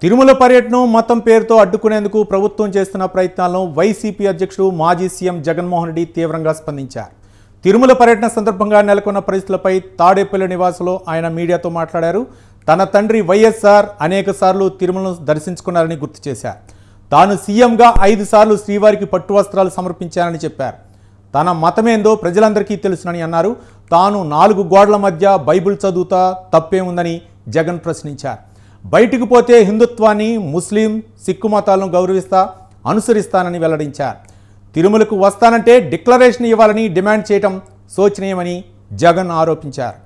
తిరుమల పర్యటన మతం పేరుతో అడ్డుకునేందుకు ప్రభుత్వం చేస్తున్న ప్రయత్నాలను వైసీపీ అధ్యక్షుడు మాజీ సీఎం జగన్మోహన్ రెడ్డి తీవ్రంగా స్పందించారు. తిరుమల పర్యటన సందర్భంగా నెలకొన్న పరిస్థితులపై తాడేపల్లి నివాసంలో ఆయన మీడియాతో మాట్లాడారు. తన తండ్రి వైఎస్ఆర్ అనేక సార్లు తిరుమలను దర్శించుకున్నారని గుర్తు చేశారు. తాను సీఎంగా ఐదు సార్లు శ్రీవారికి పట్టు వస్త్రాలు సమర్పించానని చెప్పారు. తన మతమేందో ప్రజలందరికీ తెలుసునని అన్నారు. తాను నాలుగు గోడల మధ్య బైబిల్ చదువుతా తప్పేముందని జగన్ ప్రశ్నించారు. బయటికి పోతే హిందుత్వాన్ని ముస్లిం సిక్కు మతాలను గౌరవిస్తా అనుసరిస్తానని వెల్లడించారు. తిరుమలకు వస్తానంటే డిక్లరేషన్ ఇవ్వాలని డిమాండ్ చేయటం శోచనీయమని జగన్ ఆరోపించారు.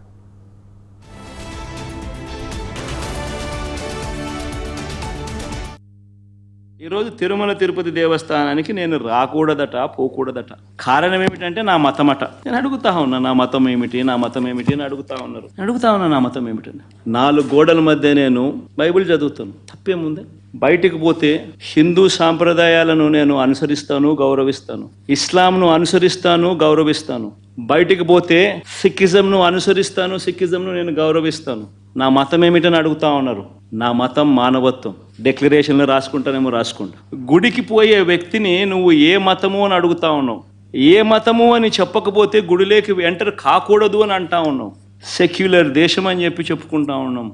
ఈరోజు తిరుమల తిరుపతి దేవస్థానానికి నేను రాకూడదట పోకూడదట. కారణం ఏమిటంటే నా మతమట. నేను అడుగుతా ఉన్నా నా మతం ఏమిటి నా మతం ఏమిటి అని అడుగుతా ఉన్నారు. అడుగుతా ఉన్నా నా మతం ఏమిటని నాలుగు గోడల మధ్య నేను బైబిల్ చదువుతాను. తప్పేముంది? బయటికి పోతే హిందూ సాంప్రదాయాలను నేను అనుసరిస్తాను గౌరవిస్తాను. ఇస్లాంను అనుసరిస్తాను గౌరవిస్తాను. బయటికి పోతే సిక్కిజంను అనుసరిస్తాను సిక్కిజంను నేను గౌరవిస్తాను. నా మతం ఏమిటని అడుగుతా ఉన్నారు. నా మతం మానవత్వం. డిక్లరేషన్లో రాసుకుంటానేమో రాసుకుంటా. గుడికి పోయే వ్యక్తిని నువ్వు ఏ మతము అని అడుగుతా ఉన్నావు? ఏ మతము అని చెప్పకపోతే గుడిలోకి ఎంటర్ కాకూడదు అని అంటా ఉన్నాం సెక్యులర్ దేశం అని చెప్పి చెప్పుకుంటా ఉన్నాం.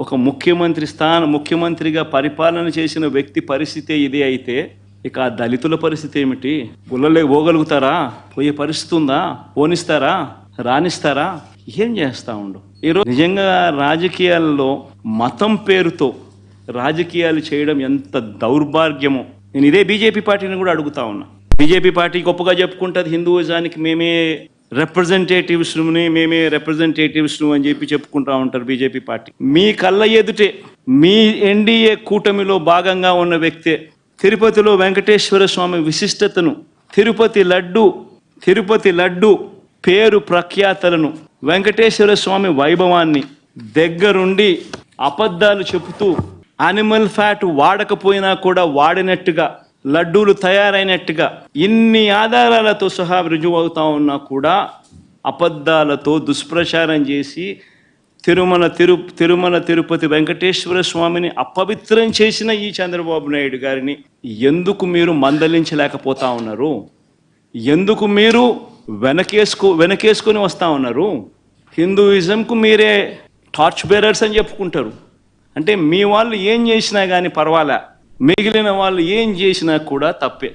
ఒక ముఖ్యమంత్రి స్థానం ముఖ్యమంత్రిగా పరిపాలన చేసిన వ్యక్తి పరిస్థితే ఇది అయితే ఇక ఆ దళితుల పరిస్థితి ఏమిటి? గుళ్ళలే పోగలుగుతారా? పోయే పరిస్థితి ఉందా? పోనిస్తారా? రాణిస్తారా ఏం చేస్తా ఉండు? ఈరోజు నిజంగా రాజకీయాల్లో మతం పేరుతో రాజకీయాలు చేయడం ఎంత దౌర్భాగ్యమో. నేను ఇదే బీజేపీ పార్టీని కూడా అడుగుతా ఉన్నా. బీజేపీ పార్టీ గొప్పగా చెప్పుకుంటుంది హిందూయిజానికి మేమే రిప్రజెంటేటివ్స్ని మేమే రిప్రజెంటేటివ్స్ను అని చెప్పి చెప్పుకుంటా ఉంటారు బీజేపీ పార్టీ. మీ కళ్ళ ఎదుటే మీ ఎన్డీఏ కూటమిలో భాగంగా ఉన్న వ్యక్తే తిరుపతిలో వెంకటేశ్వర స్వామి విశిష్టతను తిరుపతి లడ్డు తిరుపతి లడ్డు పేరు ప్రఖ్యాతలను వెంకటేశ్వర స్వామి వైభవాన్ని దగ్గరుండి అబద్ధాలు చెబుతూ అనిమల్ ఫ్యాట్ వాడకపోయినా కూడా వాడినట్టుగా లడ్డూలు తయారైనట్టుగా ఇన్ని ఆధారాలతో సహా రుజువు అవుతా ఉన్నా కూడా అబద్ధాలతో దుష్ప్రచారం చేసి తిరుమల తిరు తిరుమల తిరుపతి వెంకటేశ్వర స్వామిని అపవిత్రం చేసిన ఈ చంద్రబాబు నాయుడు గారిని ఎందుకు మీరు మందలించలేకపోతా ఉన్నారు? ఎందుకు మీరు వెనకేసుకో వెనకేసుకొని వస్తా ఉన్నారు? హిందూయిజంకు మీరే టార్చ్ బేరర్స్ అని చెప్పుకుంటారు. అంటే మీ వాళ్ళు ఏం చేసినా కానీ పర్వాలే. మిగిలిన వాళ్ళు ఏం చేసినా కూడా తప్పే.